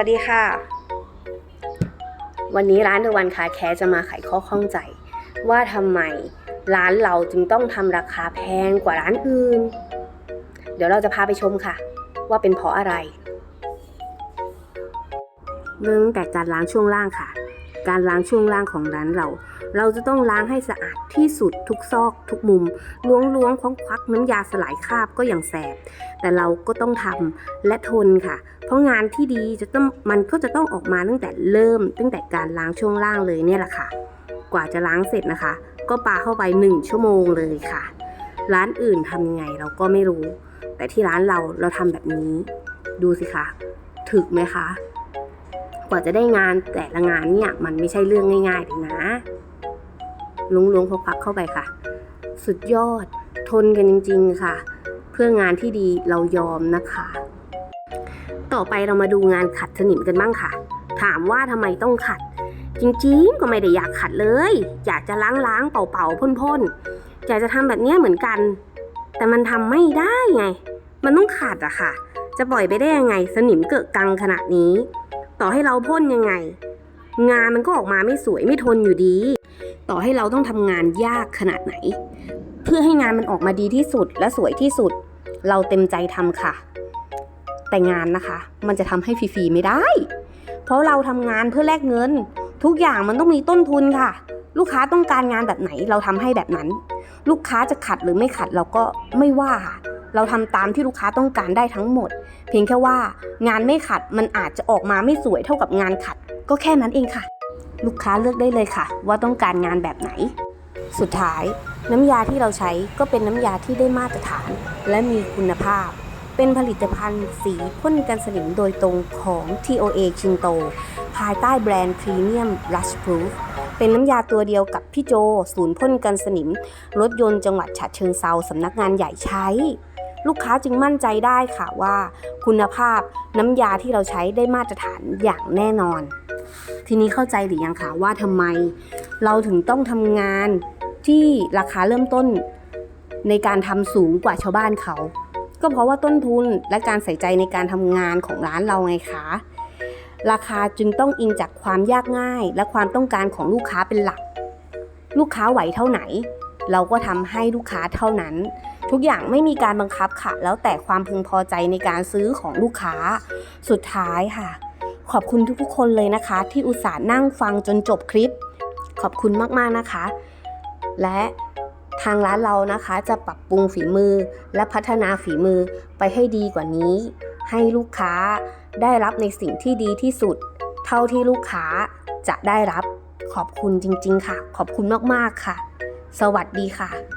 วัสดีค่ะ วันนี้ร้านเดวันคาแคร์จะมาไขข้อข้องใจ ว่าทำไมร้านเราจึงต้องทำราคาแพงกว่าร้านอื่น เดี๋ยวเราจะพาไปชมค่ะ ว่าเป็นเพราะอะไรเริ่มแต่การล้างช่วงล่างค่ะ การล้างช่วงล่างของร้านเรา เราจะต้องล้างให้สะอาดที่สุดทุกซอกทุกมุมล้วงล้วงควักควักน้ำยาสลายคราบก็อย่างแสบ แต่เราก็ต้องทำและทนค่ะ เพราะงานที่ดีจะต้องมันก็จะต้องออกมาตั้งแต่เริ่ม ตั้งแต่การล้างช่วงล่างเลยเนี่ยแหละค่ะ กว่าจะล้างเสร็จนะคะ ก็ปาเข้าไป 1 ชั่วโมงเลยค่ะ ร้านอื่นทำยังไงเราก็ไม่รู้ แต่ที่ร้านเราเราทำแบบนี้ ดูสิคะถึกไหมคะ กว่าจะได้งานแต่ละงานเนี่ยมันไม่ใช่เรื่องง่ายๆเลยนะลุงลวงพกพักเข้าไปค่ะ สุดยอด ทนกันจริง ๆค่ะ เพื่องานที่ดีเรายอมนะคะ ต่อไปเรามาดูงานขัดสนิมกันบ้างค่ะ ถามว่าทำไมต้องขัด จริงๆ ก็ไม่ได้อยากขัดเลย อยากจะล้างๆเป่าๆพ่นๆอยากจะทำแบบนี้เหมือนกัน แต่มันทำไม่ได้ไง มันต้องขัดอะค่ะ จะปล่อยไปได้ยังไงสนิมเกิดกังขนาดนี้ ต่อให้เราพ่นยังไง งานมันก็ออกมาไม่สวยไม่ทนอยู่ดี ต่อให้เราต้องทำงานยากขนาดไหน เพื่อให้งานมันออกมาดีที่สุดและสวยที่สุด เราเต็มใจทำค่ะ แต่งานนะคะ มันจะทำให้ฟรีๆไม่ได้ เพราะเราทำงานเพื่อแลกเงิน ทุกอย่างมันต้องมีต้นทุนค่ะ ลูกค้าต้องการงานแบบไหนเราทำให้แบบนั้น ลูกค้าจะขัดหรือไม่ขัดเราก็ไม่ว่าค่ะ เราทำตามที่ลูกค้าต้องการได้ทั้งหมด เพียงแค่ว่างานไม่ขัดมันอาจจะออกมาไม่สวยเท่ากับงานขัด ก็แค่นั้นเองค่ะ ลูกค้าเลือกได้เลยค่ะ ว่าต้องการงานแบบไหน สุดท้าย น้ำยาที่เราใช้ก็เป็นน้ำยาที่ได้มาตรฐาน และมีคุณภาพ เป็นผลิตภัณฑ์สีพ่นกันสนิมโดยตรงของ TOA ชินโต ภายใต้แบรนด์พรีเมียม Rush Proof เป็นน้ำยาตัวเดียวกับพี่โจ ศูนย์พ่นกันสนิม รถยนต์จังหวัดฉะเชิงเซาสำนักงานใหญ่ใช้ ลูกค้าจึงมั่นใจได้ค่ะว่า คุณภาพน้ำยาที่เราใช้ได้มาตรฐานอย่างแน่นอน ทีนี้เข้าใจหรือยังคะว่าทำไม เราถึงต้องทำงานที่ราคาเริ่มต้น ในการทำสูงกว่าชาวบ้านเขา ก็เพราะว่าต้นทุนและการใส่ใจในการทำงานของร้านเราไงคะราคาจึงต้องอิงจากความยากง่าย และความต้องการของลูกค้าเป็นหลัก ลูกค้าไหวเท่าไหน เราก็ทำให้ลูกค้าเท่านั้น ทุกอย่างไม่มีการบังคับค่ะ แล้วแต่ความพึงพอใจในการซื้อของลูกค้า สุดท้ายค่ะ ขอบคุณทุกๆคนเลยนะคะ ที่อุตส่าห์นั่งฟังจนจบคลิป ขอบคุณมากๆนะคะ และทางร้านเรานะคะจะปรับปรุงฝีมือและพัฒนาฝีมือไปให้ดีกว่านี้ ให้ลูกค้าได้รับในสิ่งที่ดีที่สุด เท่าที่ลูกค้าจะได้รับขอบคุณจริง ๆ ค่ะ ขอบคุณมาก ๆ ค่ะ สวัสดีค่ะ